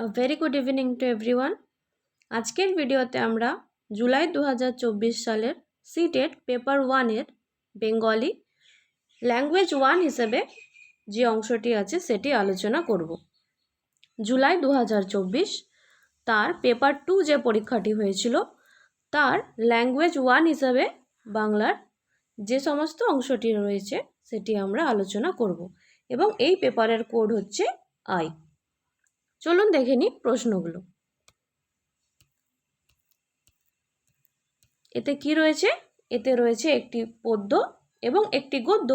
A very good evening to everyone. আজকের ভিডিওতে আমরা জুলাই দু হাজার চব্বিশ সালের সিটেট পেপার ওয়ানের বেঙ্গলি ল্যাঙ্গুয়েজ ওয়ান হিসেবে যে অংশটি আছে সেটি আলোচনা করব জুলাই দু হাজার চব্বিশ তার পেপার টু যে পরীক্ষাটি হয়েছিল, তার ল্যাঙ্গুয়েজ ওয়ান হিসাবে বাংলার যে সমস্ত অংশটি রয়েছে সেটি আমরা আলোচনা করব এবং এই পেপারের কোড হচ্ছে আই চলুন দেখে নিই প্রশ্নগুলো। এতে কি রয়েছে? এতে রয়েছে একটি পদ্য এবং একটি গদ্য।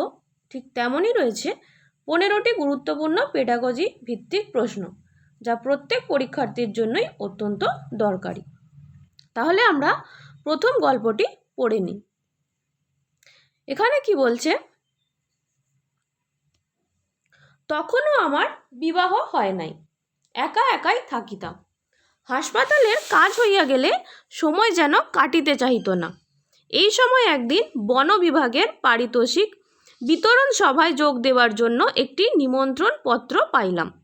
ঠিক তেমনই রয়েছে পনেরোটি গুরুত্বপূর্ণ পেডাগজি ভিত্তিক প্রশ্ন, যা প্রত্যেক পরীক্ষার্থীর জন্যই অত্যন্ত দরকারি। তাহলে আমরা প্রথম গল্পটি পড়ে নিই। এখানে কি বলছে? তখনও আমার বিবাহ হয় নাই। একা একাই থাকিতাম। হাসপাতালের কাজ হইয়া গেলে সময় যেন কাটিতে চাহিত না। এই সময় একদিন বন বিভাগের পারিতোষিক বিতরণ সভায় যোগ দেওয়ার জন্য একটি নিমন্ত্রণ পত্র পাইলাম।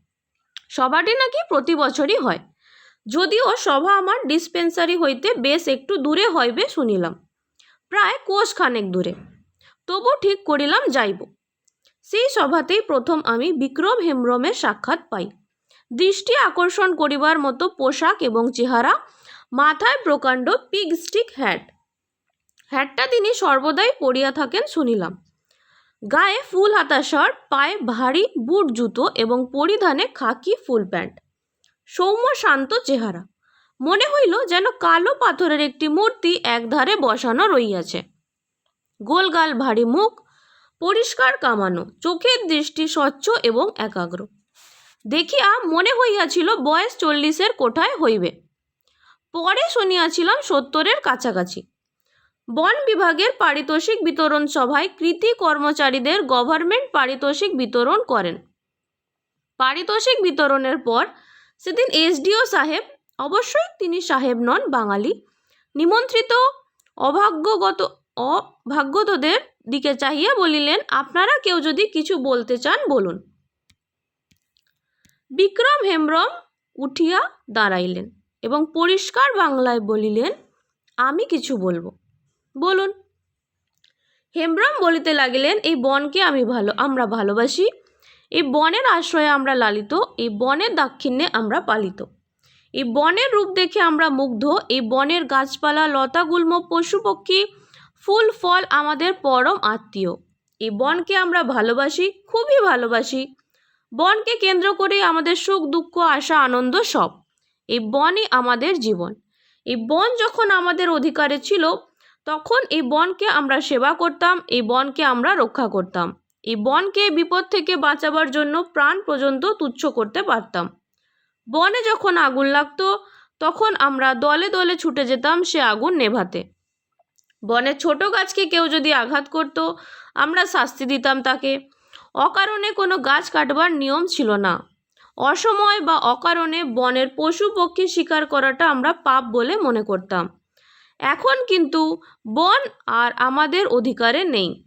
সভাটি নাকি প্রতি বছরই হয়। যদিও সভা আমার ডিসপেন্সারি হইতে বেশ একটু দূরে হইবে শুনিলাম। প্রায় কোষখানেক দূরে। তবু ঠিক করিলাম যাইব। সেই সভাতেই প্রথম আমি বিক্রম হেমব্রমের সাক্ষাৎ পাই। দৃষ্টি আকর্ষণ করিবার মতো পোশাক এবং চেহারা, মাথায় প্রকাণ্ড পিগ স্টিক হ্যাট হ্যাটটা তিনি সর্বদাই পরিয়া থাকেন শুনিলাম। গায়ে ফুল হাতা শার্ট পায়ে ভারী বুট জুতো এবং পরিধানে খাকি ফুল প্যান্ট। সৌম্য শান্ত চেহারা। মনে হইল যেন কালো পাথরের একটি মূর্তি একধারে বসানো রইয়াছে। গোলগাল ভারী মুখ, পরিষ্কার কামানো, চোখের দৃষ্টি স্বচ্ছ এবং একাগ্র। দেখিয়া মনে হইয়াছিল বয়স চল্লিশের কোঠায় হইবে। পরে শুনিয়াছিলাম সত্তরের কাছাকাছি। বন বিভাগের পারিতোষিক বিতরণ সভায় কৃতি কর্মচারীদের গভর্নমেন্ট পারিতোষিক বিতরণ করেন। পারিতোষিক বিতরণের পর সেদিন এসডিও সাহেব, অবশ্যই তিনি সাহেব নন বাঙালি, নিমন্ত্রিত অভাগ্যগত, অভাগ্যতদের দিকে চাহিয়া বলিলেন, আপনারা কেউ যদি কিছু বলতে চান বলুন। বিক্রম হেমব্রম উঠিয়া দাঁড়াইলেন এবং পরিষ্কার বাংলায় বলিলেন, আমি কিছু বলব। বলুন। হেমব্রম বলিতে লাগিলেন, এই বনকে আমি ভালো, আমরা ভালোবাসি। এই বনের আশ্রয়ে আমরা লালিত, এই বনের দাক্ষিণ্যে আমরা পালিত। এই বনের রূপ দেখে আমরা মুগ্ধ, এই বনের গাছপালা লতা লতাগুল্ম পশু পক্ষী ফুল, ফল আমাদের পরম আত্মীয়। এই বনকে আমরা ভালোবাসি, খুবই ভালোবাসি। বনকে কেন্দ্র করে আমাদের সুখ, দুঃখ, আশা, আনন্দ সব। এই বনই আমাদের জীবন। এই বন যখন আমাদের অধিকারে ছিল, তখন এই বনকে আমরা সেবা করতাম, এই বনকে আমরা রক্ষা করতাম। এই বনকে বিপদ থেকে বাঁচাবার জন্য প্রাণ পর্যন্ত তুচ্ছ করতে পারতাম। বনে যখন আগুন লাগতো, তখন আমরা দলে দলে ছুটে যেতাম সে আগুন নেভাতে। বনের ছোট গাছকে কেউ যদি আঘাত করত, আমরা শাস্তি দিতাম তাকে। অকারণে কোনো গাছ কাটবার নিয়ম ছিল না। অসময় বা অকারণে বনের পশু পক্ষী শিকার করাটা আমরা পাপ বলে মনে করতাম। এখন কিন্তু বন আর আমাদের অধিকারে নেই।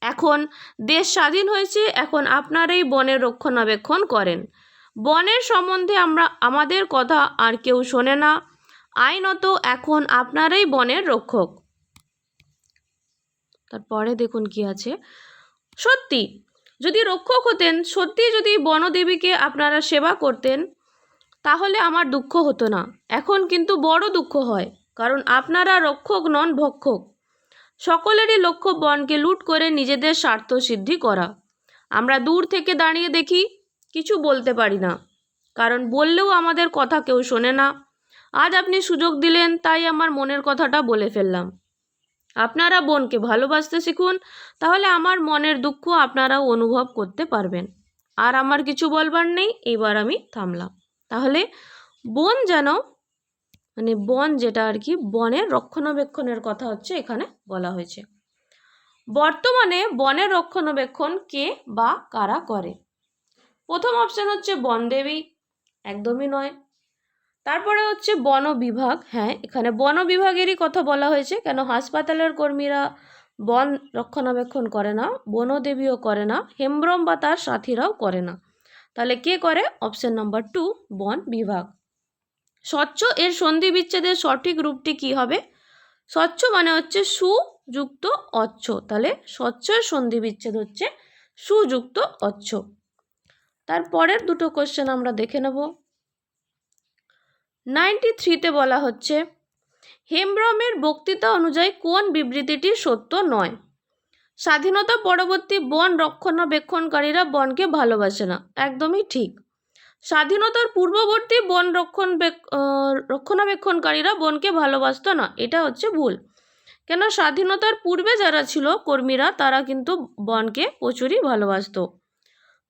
এখন দেশ স্বাধীন হয়েছে, এখন আপনারাই বনের রক্ষণাবেক্ষণ করেন। বনের সম্বন্ধে আমরা, আমাদের কথা আর কেউ শোনে না। আইনত এখন আপনারাই বনের রক্ষক। তারপরে দেখুন কি আছে। সত্যি যদি রক্ষক হতেন, সত্যি যদি বনদেবীকে আপনারা সেবা করতেন, তাহলে আমার দুঃখ হতো না। এখন কিন্তু বড় দুঃখ হয়, কারণ আপনারা রক্ষক নন ভক্ষক। সকলেরই লক্ষ্য বনকে লুট করে নিজেদের স্বার্থ সিদ্ধি করা। আমরা দূর থেকে দাঁড়িয়ে দেখি, কিছু বলতে পারি না। কারণ বললেও আমাদের কথা কেউ শোনে না। আজ আপনি সুযোগ দিলেন, তাই আমার মনের কথাটা বলে ফেললাম। আপনারা বোনকে ভালোবাসতে শিখুন, তাহলে আমার মনের দুঃখ আপনারাও অনুভব করতে পারবেন। আর আমার কিছু বলবার নেই, এবার আমি থামলাম। তাহলে বন যেন মানে বন যেটা আর কি, বনের রক্ষণাবেক্ষণের কথা হচ্ছে এখানে বলা হয়েছে। বর্তমানে বনের রক্ষণাবেক্ষণ কে বা কারা করে? প্রথম অপশান হচ্ছে বনদেবী, একদমই নয়। তারপরে হচ্ছে বন বিভাগ। হ্যাঁ এখানে বন বিভাগেরই কথা বলা হয়েছে, কেন হাসপাতালের কর্মীরা বন রক্ষণাবেক্ষণ করে না বনদেবীও করে না, হেমব্রম বা তার সাথীরাও করে না। তাহলে কে করে? অপশন নাম্বার টু, বন বিভাগ। স্বচ্ছ এর সন্ধি বিচ্ছেদের সঠিক রূপটি কি হবে? স্বচ্ছ মানে হচ্ছে সুযুক্ত অচ্ছ। তাহলে স্বচ্ছের সন্ধি বিচ্ছেদ হচ্ছে সুযুক্ত অচ্ছ। তারপরের দুটো কোশ্চেন আমরা দেখে নেব। নাইনটি থ্রিতে বলা হচ্ছে, হেমব্রমের বক্তৃতা অনুযায়ী কোন বিবৃতিটি সত্য নয়? স্বাধীনতা পরবর্তী বন রক্ষণাবেক্ষণকারীরা বনকে ভালোবাসে না। একদমই ঠিক। স্বাধীনতার পূর্ববর্তী বন রক্ষণ রক্ষণাবেক্ষণকারীরা বনকে ভালোবাসতো না, এটা হচ্ছে ভুল। কেন স্বাধীনতার পূর্বে যারা ছিল কর্মীরা, তারা কিন্তু বনকে প্রচুরই ভালোবাসতো।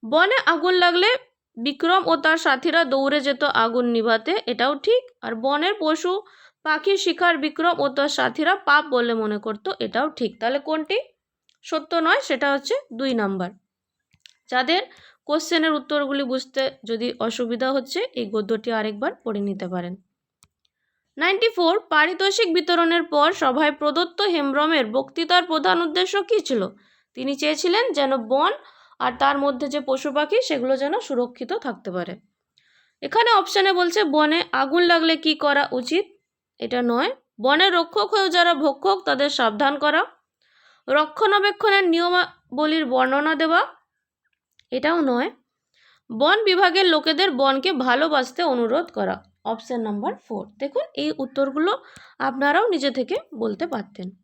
বনে আগুন লাগলে বিক্রম ও তার সাথীরা দৌড়ে যেত আগুন নিভাতে, এটাও ঠিক। আর বনের পশু পাখি শিকার বিক্রম ও তার সাথীরা পাপ বলে মনে করতো, এটাও ঠিক। তাহলে কোনটি? সত্য নয়, সেটা হচ্ছে দুই নাম্বার। যাদের কোশ্চেনের উত্তরগুলি বুঝতে যদি অসুবিধা হচ্ছে, এই গদ্যটি আরেকবার পড়ে নিতে পারেন। নাইনটি ফোর, পারিতোষিক বিতরণের পর সভায় প্রদত্ত হেমব্রমের বক্তৃতার প্রধান উদ্দেশ্য কী ছিল? তিনি চেয়েছিলেন যেন বন আর তার মধ্যে যে পশু পাখি, সেগুলো যেন সুরক্ষিত থাকতে পারে। এখানে অপশানে বলছে, বনে আগুন লাগলে কি করা উচিত? এটা নয়। বনের রক্ষক হয়েও যারা ভক্ষক, তাদের সাবধান করা। রক্ষণাবেক্ষণের নিয়মাবলীর বর্ণনা দেওয়া, এটাও নয়। বন বিভাগের লোকেদের বনকে ভালোবাসতে অনুরোধ করা। অপশান নাম্বার ফোর দেখুন, এই উত্তরগুলো আপনারাও নিজে থেকে বলতে পারতেন।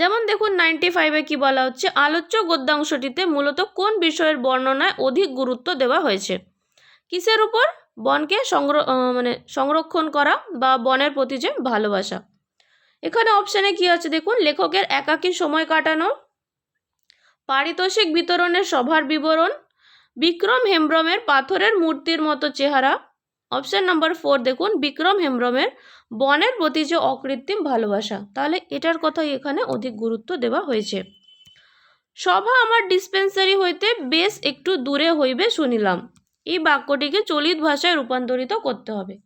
যেমন দেখুন নাইনটি ফাইভে কী বলা হচ্ছে, আলোচ্য গদ্যাংশটিতে মূলত কোন বিষয়ের বর্ণনায় অধিক গুরুত্ব দেওয়া হয়েছে? কিসের উপর? বনকে সংর মানে সংরক্ষণ করা বা বনের প্রতি যে ভালোবাসা। এখানে অপশানে কী আছে দেখুন, লেখকের একাকী সময় কাটানো, পারিতোষিক বিতরণের সভার বিবরণ, বিক্রম হেমব্রমের পাথরের মূর্তির মতো চেহারা অপশান নাম্বার ফোর দেখুন বিক্রম হেমব্রমের বনের প্রতি যে অকৃত্রিম ভালোবাসা, তাহলে এটার কথাই এখানে অধিক গুরুত্ব দেওয়া হয়েছে। সভা আমার ডিসপেন্সারি হইতে বেশ একটু দূরে হইবে শুনিলাম। এই বাক্যটিকে চলিত ভাষায় রূপান্তরিত করতে হবে।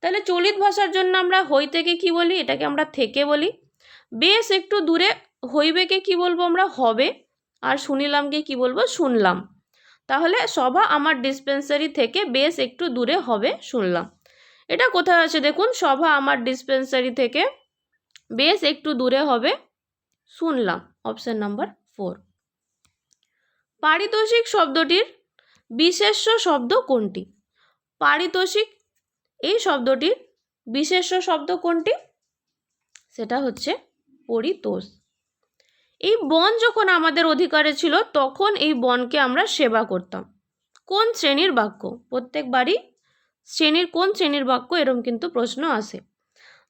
তাহলে চলিত ভাষার জন্য আমরা হই থেকে কি বলি? এটাকে আমরা থেকে বলি। বেশ একটু দূরে হইবেকে কি বলব আমরা? হবে। আর শুনিলামকে কি বলব? শুনলাম। তাহলে সভা আমার ডিসপেন্সারি থেকে বেশ একটু দূরে হবে, শুনলাম। এটা কোথায় আছে দেখুন, সভা আমার ডিসপেন্সারি থেকে বেশ একটু দূরে হবে, শুনলাম। অপশান নাম্বার ফোর পারিতোষিক শব্দটির বিশেষ্য শব্দ কোনটি? পারিতোষিক, এই শব্দটির বিশেষ্য শব্দ কোনটি? সেটা হচ্ছে পরিতোষ। এই বন যখন আমাদের অধিকারে ছিল, তখন এই বনকে আমরা সেবা করতাম। কোন শ্রেণির বাক্য? প্রত্যেকবারই শ্রেণির কোন শ্রেণির বাক্য? এরম কিন্তু প্রশ্ন আসে।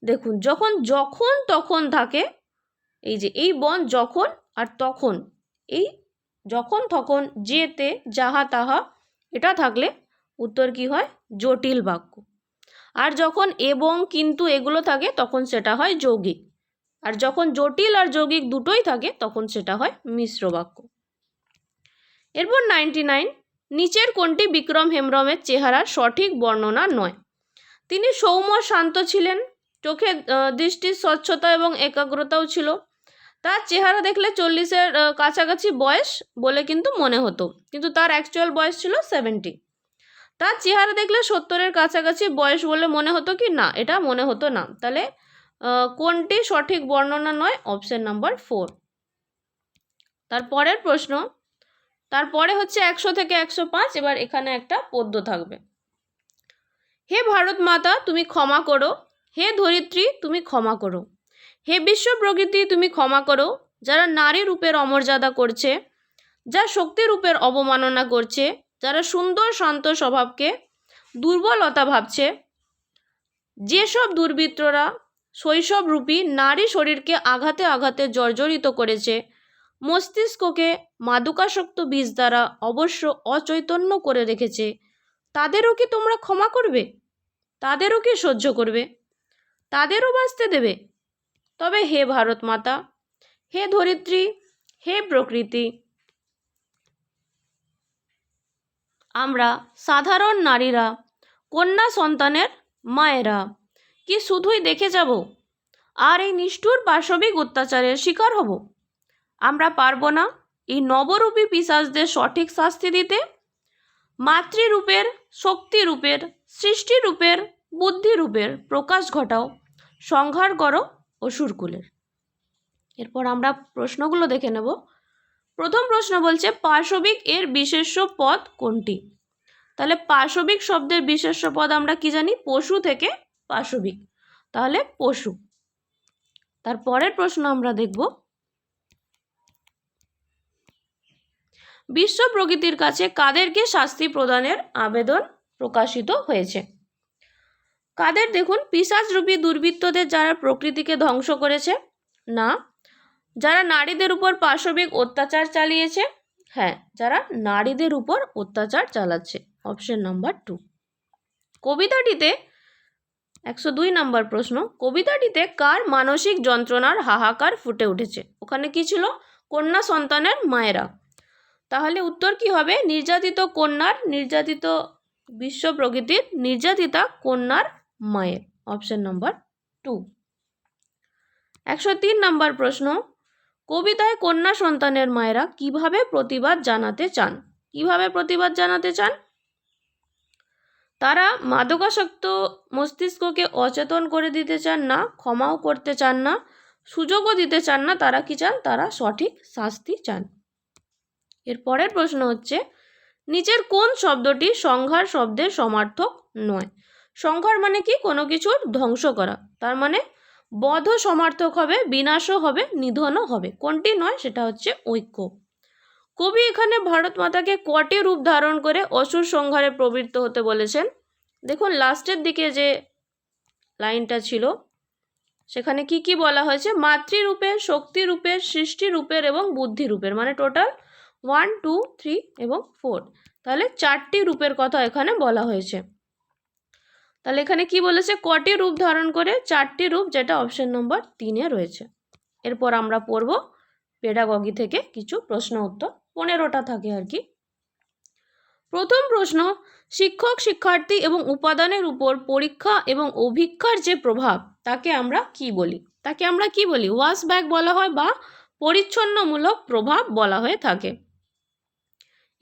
দেখুন, যখন যখন, তখন থাকে, এই যে এই বন যখন আর তখন, এই যখন, তখন, যেতে, যাহা, তাহা, এটা থাকলে উত্তর কি হয়? জটিল বাক্য। আর যখন এবং কিন্তু এগুলো থাকে, তখন সেটা হয় যৌগিক। আর যখন জটিল আর যৌগিক দুটোই থাকে, তখন সেটা হয় মিশ্র বাক্য। এরপর নাইনটি নাইন নিচের কোনটি বিক্রম হেমব্রমের চেহারার সঠিক বর্ণনা নয়? তিনি সৌম্য শান্ত ছিলেন, চোখে দৃষ্টির স্বচ্ছতা এবং একাগ্রতাও ছিল। তার চেহারা দেখলে চল্লিশের কাছাকাছি বয়স বলে কিন্তু মনে হতো, কিন্তু তার অ্যাকচুয়াল বয়স ছিল সেভেন্টি তার চেহারা দেখলে সত্তরের কাছাকাছি বয়স বলে মনে হতো কি না? এটা মনে হতো না। তাহলে কোনটি সঠিক বর্ণনা নয়? অপশন নাম্বার ফোর তারপরের প্রশ্ন। তারপরে হচ্ছে একশো থেকে একশো পাঁচ, এবার এখানে একটা পদ্য থাকবে। হে ভারত মাতা, তুমি ক্ষমা করো। হে ধরিত্রী, তুমি ক্ষমা করো। হে বিশ্ব প্রকৃতি, তুমি ক্ষমা করো। যারা নারী রূপের অমর্যাদা করছে, যা শক্তি রূপের অবমাননা করছে, যারা সুন্দর শান্ত স্বভাবকে দুর্বলতা ভাবছে, যেসব দুর্বৃত্তরা শৈশবরূপী নারী শরীরকে আঘাতে আঘাতে জর্জরিত করেছে। মস্তিষ্ককে মাদকাসক্ত বীজ দ্বারা অবশ্য অচৈতন্য করে রেখেছে। তাদেরও কি তোমরা ক্ষমা করবে? তাদেরও কি সহ্য করবে? তাদেরও বাঁচতে দেবে? তবে হে ভারত মাতা হে ধরিত্রী, হে প্রকৃতি, আমরা সাধারণ নারীরা, কন্যা সন্তানের মায়েরা। কি শুধুই দেখে যাব? আর এই নিষ্ঠুর পাশবিক অত্যাচারের শিকার হব? আমরা পারব না এই নবরূপী পিসাজদের সঠিক শাস্তি দিতে? মাতৃরূপের, শক্তিরূপের, সৃষ্টিরূপের, বুদ্ধিরূপের প্রকাশ ঘটাও, সংহার করো অসুরকুলের এরপর আমরা প্রশ্নগুলো দেখে নেব। প্রথম প্রশ্ন বলছে পাশবিক এর বিশেষ্য পদ কোনটি? তাহলে পাশবিক শব্দের বিশেষ্য পদ আমরা কি জানি? পশু থেকে পাশবিক। তাহলে পশু। তার পরের প্রশ্ন আমরা দেখব। বিশ্ব প্রকৃতির কাছে কাদেরকে শাস্তি প্রদানের আবেদন প্রকাশিত হয়েছে? কাদের দেখুন, পিসাজরূপী দুর্বৃত্তদের যারা প্রকৃতিকে ধ্বংস করেছে, না, যারা নারীদের উপর পাশবিক অত্যাচার চালিয়েছে হ্যাঁ যারা নারীদের উপর অত্যাচার চালাচ্ছে। অপশন নাম্বার টু কবিতাটিতে একশো দুই নম্বর প্রশ্ন, কবিতাটিতে কার মানসিক যন্ত্রণার হাহাকার ফুটে উঠেছে? ওখানে কি ছিল? কন্যা সন্তানের মায়েরা। তাহলে উত্তর কি হবে? নির্যাতিত কন্যার, নির্যাতিত বিশ্ব প্রকৃতির নির্যাতিতা কন্যার মায়ের। অপশন নম্বর টু। একশো তিন নম্বর প্রশ্ন, কবিতায় কন্যা সন্তানের মায়েরা কীভাবে প্রতিবাদ জানাতে চান? কীভাবে প্রতিবাদ জানাতে চান? তারা মাদকাসক্ত মস্তিষ্ককে অচেতন করে দিতে চান না, ক্ষমাও করতে চান না, সুযোগও দিতে চান না, তারা কি চান? তারা সঠিক শাস্তি চান। এর পরের প্রশ্ন হচ্ছে, নিচের কোন শব্দটি সংহার শব্দের সমার্থক নয়? সংহার মানে কি? কোনো কিছুর ধ্বংস করা। তার মানে বধ সমার্থক হবে, বিনাশও হবে, নিধনও হবে। কোনটি নয়? সেটা হচ্ছে ঐক্য। কবি এখানে ভারত মাতাকে কটি রূপ ধারণ করে অসুর সংহারে প্রবৃত্ত হতে বলেছেন। দেখুন, লাস্টের দিকে যে লাইনটা ছিল, সেখানে কি কি বলা হয়েছে? মাতৃরূপের শক্তিরূপের সৃষ্টিরূপের এবং বুদ্ধিরূপের মানে টোটাল ওয়ান, টু, থ্রি এবং ফোর। তাহলে চারটি রূপের কথা এখানে বলা হয়েছে। তাহলে এখানে কি বলেছে? কটি রূপ ধারণ করে চারটি রূপ যেটা অপশন নম্বর তিনে রয়েছে। এরপর আমরা পড়ব পেডাগগি থেকে কিছু প্রশ্ন উত্তর। পনেরোটা থাকে আর কি। প্রথম প্রশ্ন, শিক্ষক, শিক্ষার্থী এবং উপাদানের উপর পরীক্ষা এবং অভিক্ষার যে প্রভাব, তাকে আমরা কি বলি? তাকে আমরা কি বলি? ওয়াশ ব্যাক বলা হয় বা পরিচ্ছন্নমূলক প্রভাব বলা হয়ে থাকে।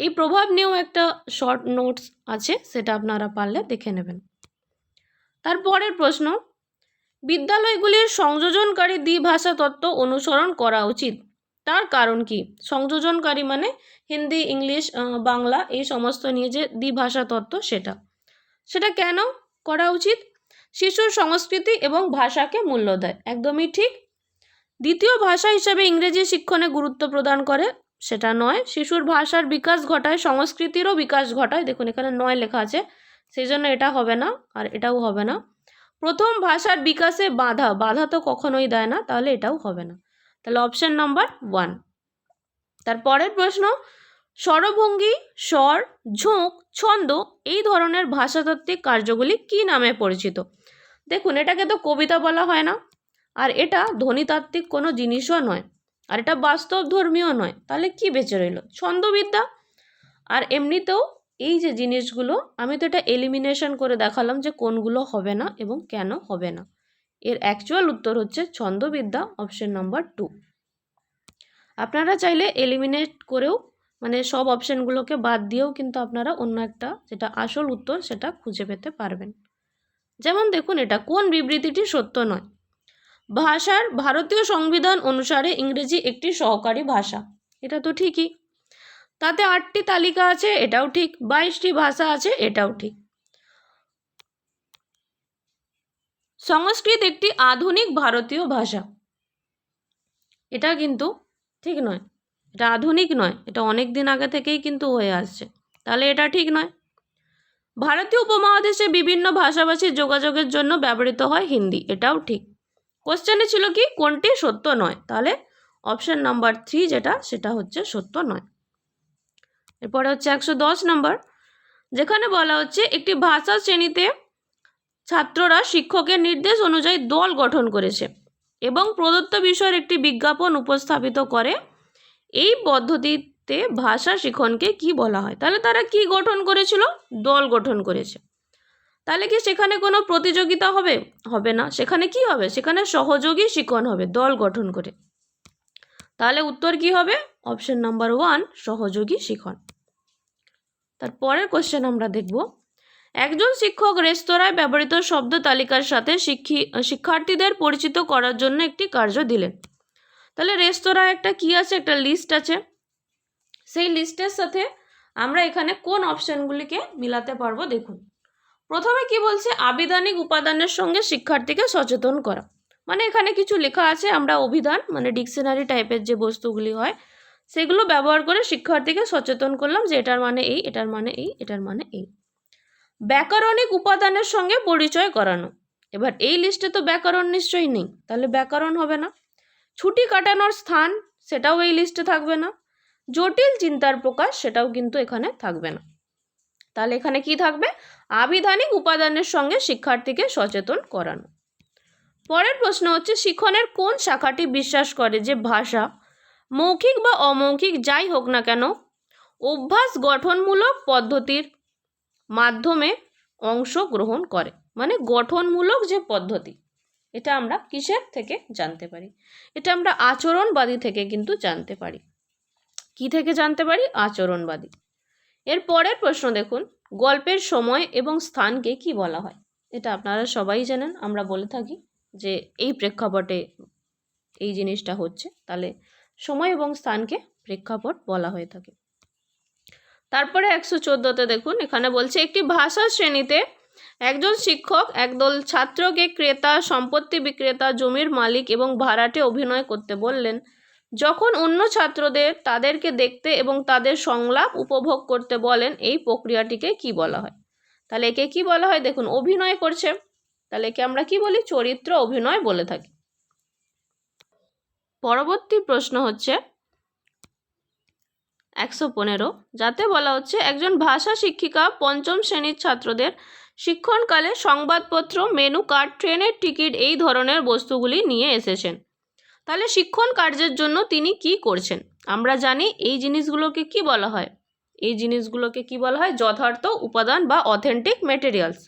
এই প্রভাব নিয়েও একটা শর্ট নোটস আছে, সেটা আপনারা পারলে দেখে নেবেন। তারপরের প্রশ্ন, বিদ্যালয়গুলির সংযোজনকারী দ্বিভাষা তত্ত্ব অনুসরণ করা উচিত। তার কারণ কি? সংযোজনকারী মানে হিন্দি, ইংলিশ বাংলা এই সমস্ত নিয়ে যে দ্বিভাষা তত্ত্ব সেটা। সেটা কেন করা উচিত? শিশুর সংস্কৃতি এবং ভাষাকে মূল্য দেয়। একদমই ঠিক। দ্বিতীয় ভাষা হিসাবে ইংরেজি শিক্ষণে গুরুত্ব প্রদান করে সেটা নয়, শিশুর ভাষার বিকাশ ঘটায়, সংস্কৃতিরও বিকাশ ঘটায়। দেখুন, এখানে নয় লেখা আছে সেই জন্য এটা হবে না আর এটাও হবে না। প্রথম ভাষার বিকাশে বাধা বাধা তো কখনোই দেয় না, তাহলে এটাও হবে না। তাহলে অপশন নাম্বার ওয়ান তারপরের প্রশ্ন, স্বরভঙ্গি, স্বর, ঝোঁক, ছন্দ এই ধরনের ভাষাতাত্ত্বিক কার্যগুলি কি নামে পরিচিত? দেখুন, এটাকে তো কবিতা বলা হয় না। আর এটা ধ্বনিতাত্ত্বিক কোনো জিনিসও নয়। আর এটা বাস্তব ধর্মীয় নয়। তাহলে কি বেঁচে রইল? ছন্দবিদ্যা। আর এমনিতেও এই যে জিনিসগুলো, আমি তো এটা এলিমিনেশন করে দেখালাম যে কোনগুলো হবে না এবং কেন হবে না। এর অ্যাকচুয়াল উত্তর হচ্ছে ছন্দবিদ্যা অপশন নাম্বার টু আপনারা চাইলে এলিমিনেট করেও মানে সব অপশানগুলোকে বাদ দিয়েও কিন্তু আপনারা অন্য একটা যেটা আসল উত্তর সেটা খুঁজে পেতে পারবেন। যেমন দেখুন এটা, কোন বিবৃতিটি সত্য নয়? ভাষার ভারতীয় সংবিধান অনুসারে ইংরেজি একটি সহকারী ভাষা। এটা তো ঠিকই। তাতে আটটি তালিকা আছে, এটাও ঠিক। বাইশটি ভাষা আছে, এটাও ঠিক। সংস্কৃত একটি আধুনিক ভারতীয় ভাষা। এটা কিন্তু ঠিক নয়। এটা আধুনিক নয়। এটা অনেক দিন আগে থেকেই কিন্তু হয়ে আসছে। তাহলে এটা ঠিক নয়। ভারতীয় উপমহাদেশে বিভিন্ন ভাষাভাষী যোগাযোগের জন্য ব্যবহৃত হয় হিন্দি। এটাও ঠিক। কোশ্চেনে ছিল কি, কোনটি সত্য নয়? তাহলে অপশান নাম্বার থ্রি যেটা, সেটা হচ্ছে সত্য নয়। এরপরে হচ্ছে একশো দশ নম্বর যেখানে বলা হচ্ছে, একটি ভাষা শ্রেণীতে ছাত্ররা শিক্ষকের নির্দেশ অনুযায়ী দল গঠন করেছে এবং প্রদত্ত বিষয়ের একটি বিজ্ঞাপন উপস্থাপিত করে। এই পদ্ধতিতে ভাষা শিখনকে কি বলা হয়? তাহলে তারা কি গঠন করেছিল? দল গঠন করেছে। তাহলে কি সেখানে কোনো প্রতিযোগিতা হবে? হবে না। সেখানে কি হবে? সেখানে সহযোগী শিখন হবে, দল গঠন করে। তাহলে উত্তর কি হবে? অপশন নাম্বার ওয়ান, সহযোগী শিখন তারপরের কোশ্চেন আমরা দেখব। একজন শিক্ষক রেস্তোরাঁয় ব্যবহৃত শব্দ তালিকার সাথে শিক্ষি, শিক্ষার্থীদের পরিচিত করার জন্য একটি কার্য দিলেন। তাহলে রেস্তোরাঁ একটা কি আছে? একটা লিস্ট আছে। সেই লিস্টের সাথে আমরা এখানে কোন অপশানগুলিকে মিলাতে পারব দেখুন। প্রথমে কি বলছে? আবিধানিক উপাদানের সঙ্গে শিক্ষার্থীকে সচেতন করা। মানে এখানে কিছু লেখা আছে, আমরা অভিধান মানে ডিকশনারি টাইপের যে বস্তুগুলি হয়, সেগুলো ব্যবহার করে শিক্ষার্থীকে সচেতন করলাম যে এটার মানে এই, এটার মানে এই, এটার মানে এই। ব্যাকরণিক উপাদানের সঙ্গে পরিচয় করানো। এবার এই লিস্টে তো ব্যাকরণ নিশ্চয়ই নেই, তাহলে ব্যাকরণ হবে না। ছুটি কাটানোর স্থান, সেটাও এই লিস্টে থাকবে না। জটিল চিন্তার প্রকাশ, সেটাও কিন্তু এখানে থাকবে না। তাহলে এখানে কি থাকবে? আবিধানিক উপাদানের সঙ্গে শিক্ষার্থীকে সচেতন করানো। পরের প্রশ্ন হচ্ছে, শিক্ষণের কোন শাখাটি বিশ্বাস করে যে ভাষা মৌখিক বা অমৌখিক যাই হোক না কেন, অভ্যাস গঠনমূলক পদ্ধতির মাধ্যমে অংশগ্রহণ করে মানে গঠনমূলক যে পদ্ধতি, এটা আমরা কিসের থেকে জানতে পারি? এটা আমরা আচরণবাদী থেকে কিন্তু জানতে পারি। কি থেকে জানতে পারি? আচরণবাদী। এর পরের প্রশ্ন দেখুন, গল্পের সময় এবং স্থানকে কি বলা হয়? এটা আপনারা সবাই জানেন, আমরা বলে থাকি যে এই প্রেক্ষাপটে এই জিনিসটা হচ্ছে, তাহলে সময় এবং স্থানকে প্রেক্ষাপট বলা হয়ে থাকে। তারপরে একশো চোদ্দোতে দেখুন, এখানে বলছে একটি ভাষা শ্রেণীতে একজন শিক্ষক, একদল ছাত্রকে ক্রেতা, সম্পত্তি বিক্রেতা, জমির মালিক এবং ভাড়াটে অভিনয় করতে বললেন। যখন অন্য ছাত্রদের তাদেরকে দেখতে এবং তাদের সংলাপ উপভোগ করতে বলেন, এই প্রক্রিয়াটিকে কি বলা হয়? তাহলে একে কি বলা হয়? দেখুন, অভিনয় করছে। তাহলে একে আমরা কি বলি? চরিত্র অভিনয় বলে থাকি। পরবর্তী প্রশ্ন হচ্ছে একশো পনেরো, যাতে বলা হচ্ছে একজন ভাষা শিক্ষিকা পঞ্চম শ্রেণির ছাত্রদের শিক্ষণকালে সংবাদপত্র, মেনু কার্ড, ট্রেনের টিকিট এই ধরনের বস্তুগুলি নিয়ে এসেছেন। তাহলে শিক্ষণ কার্যের জন্য তিনি কি করছেন? আমরা জানি এই জিনিসগুলোকে কি বলা হয়? এই জিনিসগুলোকে কি বলা হয়? যথার্থ উপাদান বা অথেন্টিক মেটেরিয়ালস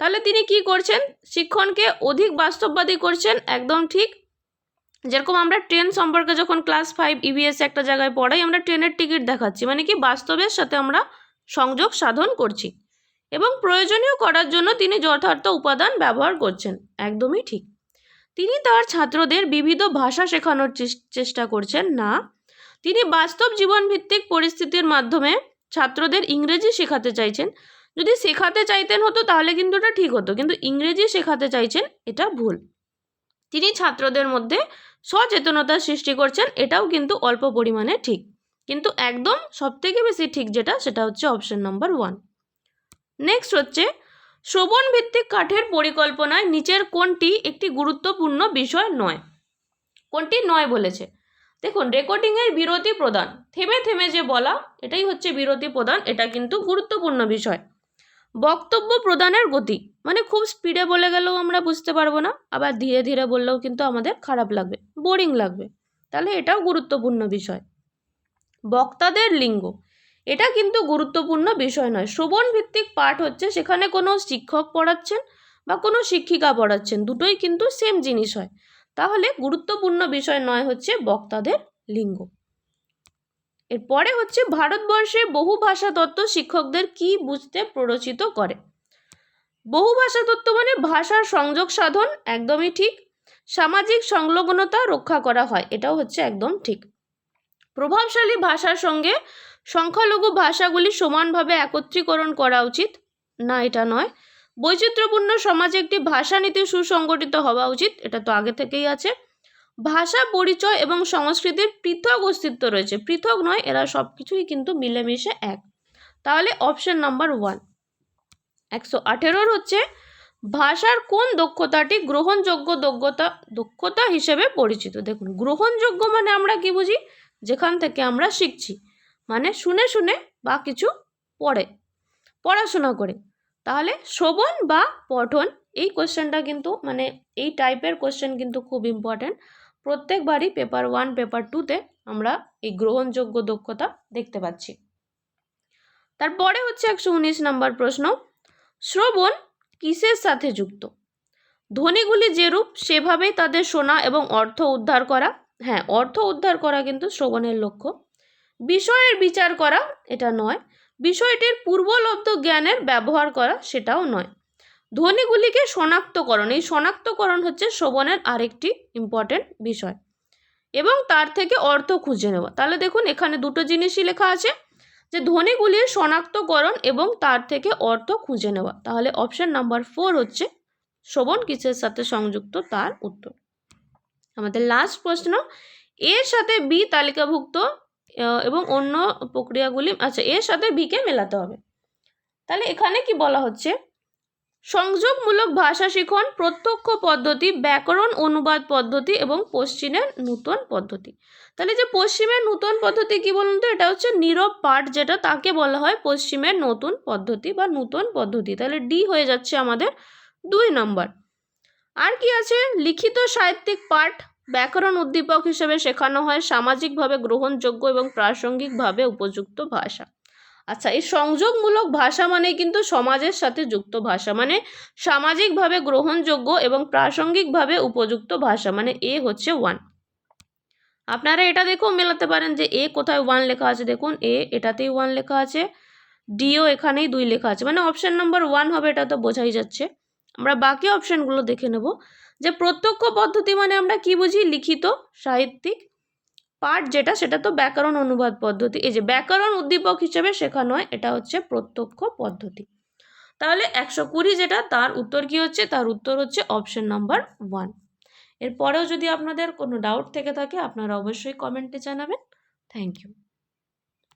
তাহলে তিনি কি করছেন? শিক্ষণকে অধিক বাস্তববাদী করছেন, একদম ঠিক যেরকম আমরা ট্রেন সম্পর্কে যখন ক্লাস ফাইভ ইভিএস একটা জায়গায় পড়াই, আমরা ট্রেনের টিকিট দেখাচ্ছি। মানে কি? বাস্তবের সাথে আমরা সংযোগ সাধন করছি। এবং প্রয়োজনীয় করার জন্য তিনি যথার্থ উপাদান ব্যবহার করছেন। একদমই ঠিক। তিনি তার ছাত্রদের বিবিধ ভাষা শেখানোর চেষ্টা করছেন। না, তিনি বাস্তব জীবনভিত্তিক পরিস্থিতির মাধ্যমে ছাত্রদের ইংরেজি শেখাতে চাইছেন। যদি শেখাতে চাইতেন হতো, তাহলে কিন্তু এটা ঠিক হতো। কিন্তু ইংরেজি শেখাতে চাইছেন, এটা ভুল। তিনি ছাত্রদের মধ্যে সচেতনতা সৃষ্টি করছেন, এটাও কিন্তু অল্প পরিমাণে ঠিক। কিন্তু একদম সবথেকে বেশি ঠিক যেটা, সেটা হচ্ছে অপশন নাম্বার ওয়ান নেক্সট হচ্ছে শ্রবণ ভিত্তিক কাঠের পরিকল্পনায় নিচের কোনটি একটি গুরুত্বপূর্ণ বিষয় নয়। কোনটি নয় বলেছে। দেখুন রেকর্ডিংয়ের বিরতি প্রদান, থেমে থেমে যে বলা, এটাই হচ্ছে বিরতি প্রদান, এটা কিন্তু গুরুত্বপূর্ণ বিষয়। বক্তব্য প্রদানের গতি মানে খুব স্পিডে বলে গেলেও আমরা বুঝতে পারব না, আবার ধীরে ধীরে বললেও কিন্তু আমাদের খারাপ লাগবে বোরিং লাগবে। তাহলে এটাও গুরুত্বপূর্ণ বিষয়। বক্তাদের লিঙ্গ, এটা কিন্তু গুরুত্বপূর্ণ বিষয় নয়। শ্রবণ ভিত্তিক পাঠ হচ্ছে সেখানে কোনো শিক্ষক পড়াচ্ছেন বা কোনো শিক্ষিকা পড়াচ্ছেন, দুটোই কিন্তু সেম জিনিস হয়। তাহলে গুরুত্বপূর্ণ বিষয় নয় হচ্ছে বক্তাদের লিঙ্গ। এরপরে হচ্ছে ভারতবর্ষে বহু ভাষা তত্ত্ব শিক্ষকদের কি বুঝতে প্ররোচিত করে? বহু ভাষা তত্ত্ব মানে ভাষার সংযোগ সাধন একদমই ঠিক। সামাজিক সংলগ্নতা রক্ষা করা হয়, এটাও হচ্ছে একদম ঠিক। প্রভাবশালী ভাষার সঙ্গে সংখ্যালঘু ভাষাগুলি সমানভাবে একত্রীকরণ করা উচিত। না, এটা নয়। বৈচিত্র্যপূর্ণ সমাজে একটি ভাষানীতি সুসংগঠিত হওয়া উচিত, এটা তো আগে থেকেই আছে। ভাষা, পরিচয় এবং সংস্কৃতির পৃথক অস্তিত্ব রয়েছে। পৃথক নয়, এরা সব কিছুই কিন্তু মিলেমিশে এক। তাহলে অপশন নাম্বার ওয়ান একশো আঠেরোর হচ্ছে ভাষার কোন দক্ষতাটি গ্রহণযোগ্য দক্ষতা দক্ষতা হিসেবে পরিচিত? দেখুন, গ্রহণযোগ্য মানে আমরা কি বুঝি? যেখান থেকে আমরা শিখছি। মানে শুনে শুনে বা কিছু পড়ে, পড়াশোনা করে। তাহলে শ্রবণ বা পঠন, এই কোশ্চেনটা কিন্তু মানে এই টাইপের কোশ্চেন কিন্তু খুব ইম্পর্ট্যান্ট প্রত্যেকবারই পেপার ওয়ান পেপার টুতে আমরা এই গ্রহণযোগ্য দক্ষতা দেখতে পাচ্ছি। তারপরে হচ্ছে একশো উনিশ নম্বর প্রশ্ন। শ্রবণ কিসের সাথে যুক্ত? ধ্বনিগুলি যেরূপ, সেভাবেই তাদের শোনা এবং অর্থ উদ্ধার করা। হ্যাঁ অর্থ উদ্ধার করা কিন্তু শ্রবণের লক্ষ্য। বিষয়ের বিচার করা, এটা নয়। বিষয়টির পূর্বলব্ধ জ্ঞানের ব্যবহার করা, সেটাও নয়। ধ্বনিগুলিকে শনাক্তকরণ, এই শনাক্তকরণ হচ্ছে শ্রবণের আরেকটি ইম্পর্টেন্ট বিষয়। এবং তার থেকে অর্থ খুঁজে নেওয়া। তাহলে দেখুন, এখানে দুটো জিনিসই লেখা আছে। যে ধ্বনিগুলির শনাক্তকরণ এবং তার থেকে অর্থ খুঁজে নেওয়া। তাহলে অপশন নাম্বার ফোর হচ্ছে শ্রবণ কিসের সাথে সংযুক্ত তার উত্তর। আমাদের লাস্ট প্রশ্ন, এর সাথে বি তালিকাভুক্ত এবং অন্য প্রক্রিয়াগুলি আচ্ছা এর সাথে বিকে মেলাতে হবে। তাহলে এখানে কি বলা হচ্ছে? সংযোগমূলক ভাষা শিখন, প্রত্যক্ষ পদ্ধতি, ব্যাকরণ অনুবাদ পদ্ধতি এবং পশ্চিমের নূতন পদ্ধতি। তাহলে যে পশ্চিমের নূতন পদ্ধতি কি বলুন তো? এটা হচ্ছে নীরব পাঠ যেটা তাকে বলা হয় পশ্চিমের নতুন পদ্ধতি বা নূতন পদ্ধতি। তাহলে ডি হয়ে যাচ্ছে আমাদের দুই নম্বর। আর কি আছে? লিখিত সাহিত্যিক পাঠ ব্যাকরণ উদ্দীপক হিসেবে শেখানো হয় সামাজিকভাবে গ্রহণযোগ্য এবং প্রাসঙ্গিকভাবে উপযুক্ত ভাষা। আচ্ছা এই সংযোগমূলক ভাষা মানে কিন্তু সমাজের সাথে যুক্ত ভাষা। মানে সামাজিকভাবে গ্রহণযোগ্য এবং প্রাসঙ্গিকভাবে উপযুক্ত ভাষা। মানে এ হচ্ছে ওয়ান আপনারা এটা দেখেও মেলাতে পারেন যে এ কোথায় ওয়ান লেখা আছে। দেখুন, এ এটাতেই ওয়ান লেখা আছে ডিও এখানেই দুই লেখা আছে। মানে অপশান নাম্বার ওয়ান হবে, এটা তো বোঝাই যাচ্ছে। আমরা বাকি অপশানগুলো দেখে নেব। যে প্রত্যক্ষ পদ্ধতি মানে আমরা কি বুঝি? লিখিত, সাহিত্যিক পাঠ যেটা, সেটা তো ব্যাকরণ অনুবাদ পদ্ধতি। এই যে ব্যাকরণ উদ্দীপক হিসেবে শেখানো হয়, এটা হচ্ছে প্রত্যক্ষ পদ্ধতি। তাহলে একশো কুড়ি যেটা, তার উত্তর কি হচ্ছে? তার উত্তর হচ্ছে অপশন নাম্বার ওয়ান এরপরেও যদি আপনাদের কোনো ডাউট থেকে থাকে, আপনারা অবশ্যই কমেন্টে জানাবেন। Thank you